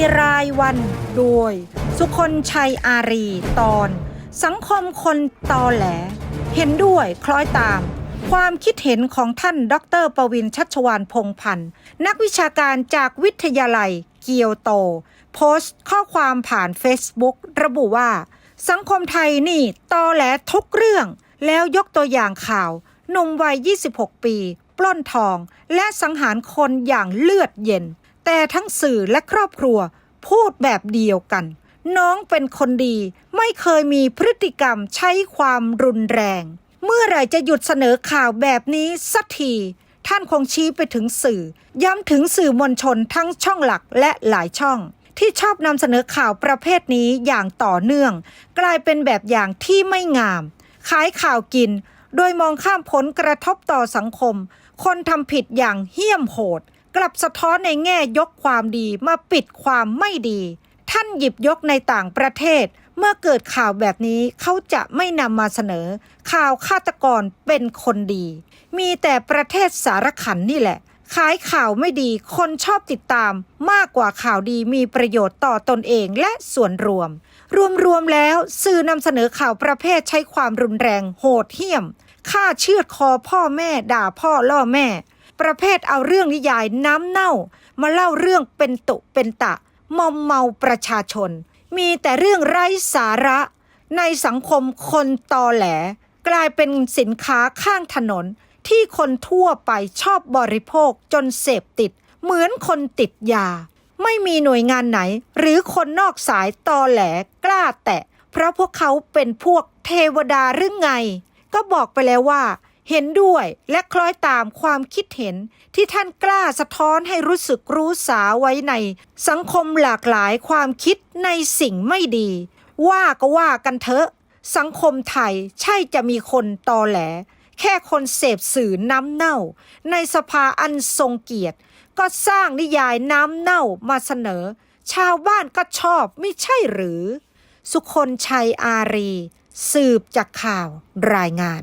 ยรายวันโดย สุคนชัยอารีตอน สังคมคนตอแหล เห็นด้วยคล้อยตาม ความคิดเห็นของท่านดรประวินชัชวานพงพันธ์นักวิชาการจากวิทยาลัย เกียวโต โพสต์ข้อความผ่าน Facebook ระบุว่า สังคมไทยนี่ตอแหลทุกเรื่อง แล้วยกตัวอย่างข่าวหนุ่มวัย 26 ปี ปล้นทอง และสังหารคนอย่างเลือดเย็น แต่ทั้งสื่อและครอบครัวพูดแบบเดียวกัน น้องเป็นคนดีไม่เคยมีพฤติกรรมใช้ความรุนแรง เมื่อไหร่จะหยุดเสนอข่าวแบบนี้สักทีท่านคงชี้ไปถึงสื่อ ย้ำถึงสื่อมวลชนทั้งช่องหลักและหลายช่อง ที่ชอบนำเสนอข่าวประเภทนี้อย่างต่อเนื่อง กลายเป็นแบบอย่างที่ไม่งาม ขายข่าวกิน โดยมองข้ามผลกระทบต่อสังคม คนทำผิดอย่างเหี้ยมโหด กลับสะท้อนในแง่ยกความดีมาปิดความไม่ดี ท่านหยิบยกในต่างประเทศ เมื่อเกิดข่าวแบบนี้เขาจะไม่นำมาเสนอ ข่าวฆาตกรเป็นคนดี มีแต่ประเทศสารขันนี่แหละขายข่าวไม่ดีคนชอบติดตาม มากกว่าข่าวดีมีประโยชน์ต่อตนเองและส่วนรวม รวมๆแล้วสื่อนำเสนอข่าวประเภทใช้ความรุนแรงโหดเหี้ยมฆ่าเชือดคอพ่อแม่ด่าพ่อล่อแม่ ประเภทเอาเรื่องนิยายน้ำเน่า มาเล่าเรื่องเป็นตุเป็นตะ มอมเมาประชาชน มีแต่เรื่องไร้สาระ ในสังคมคนตอแหล กลายเป็นสินค้าข้างถนน ที่คนทั่วไปชอบบริโภคจนเสพติด เหมือนคนติดยา ไม่มีหน่วยงานไหน หรือคนนอกสายตอแหลกล้าแตะ เพราะพวกเขาเป็นพวกเทวดาหรือไง ก็บอกไปแล้วว่า เห็นด้วยและคล้อยตามความคิดเห็นที่ท่านกล้าสะท้อนให้รู้สึกรู้สาไว้ใน สังคมหลากหลายความคิดในสิ่งไม่ดี ว่าก็ว่ากันเถอะ สังคมไทยใช่จะมีคนตอแหล แค่คนเสพสื่อน้ำเน่า ในสภาอันทรงเกียรติ ก็สร้างนิยายน้ำเน่ามาเสนอ ชาวบ้านก็ชอบไม่ใช่หรือ สุคนชัยอารี สืบจากข่าวรายงาน